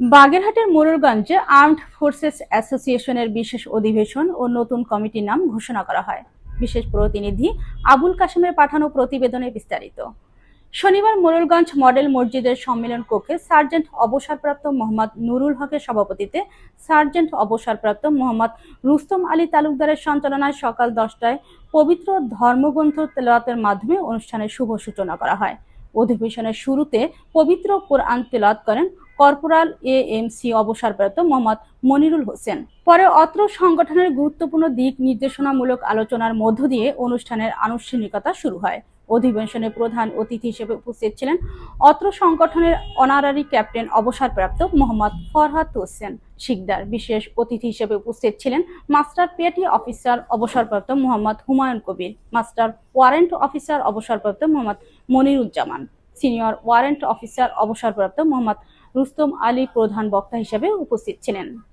বাগেরহাটের মোররগঞ্জে armed forces অ্যাসোসিয়েশনের বিশেষ অধিবেশন ও নতুন কমিটির নাম ঘোষণা করা হয়। বিশেষ প্রতিনিধি আবুল কাশেমের পাঠানো প্রতিবেদনে বিস্তারিত। শনিবার মোরলগঞ্জ মডেল মসজিদের সম্মেলন কক্ষে সার্জেন্ট অবসরপ্রাপ্ত মোহাম্মদ নুরুল হকের সভাপতিতে সার্জেন্ট অবসরপ্রাপ্ত মোহাম্মদ রুস্তম আলী তালুকদারের সঞ্চালনায় সকাল দশটায় পবিত্র ধর্মগ্রন্থ তেলাওয়াতের মাধ্যমে অনুষ্ঠানের শুভ সূচনা করা হয়। অধিবেশনের শুরুতে পবিত্র কোরআন তেলাত করেন কর্পোরাল এ এম সি অবসরপ্রাপ্ত মোহাম্মদ মনিরুল হোসেন। পরে অত্র সংগঠনের গুরুত্বপূর্ণ দিক নির্দেশনামূলক আলোচনার মধ্য দিয়ে অনুষ্ঠানের আনুষ্ঠানিকতা শুরু হয়। অধিবেশনে প্রধান অতিথি হিসেবে উপস্থিত ছিলেন অত্র সংগঠনের অনারারি ক্যাপ্টেন অবসরপ্রাপ্ত মোহাম্মদ ফরহাদ হোসেন শিকদার। বিশেষ অতিথি হিসেবে উপস্থিত ছিলেন মাস্টার পেটি অফিসার অবসরপ্রাপ্ত Mohammad Humayun Kabir, master warrant officer অবসরপ্রাপ্ত Mohammad Moniruzzaman, senior warrant officer অবসরপ্রাপ্ত মোহাম্মদ রুস্তম আলী প্রধান বক্তা হিসেবে উপস্থিত ছিলেন।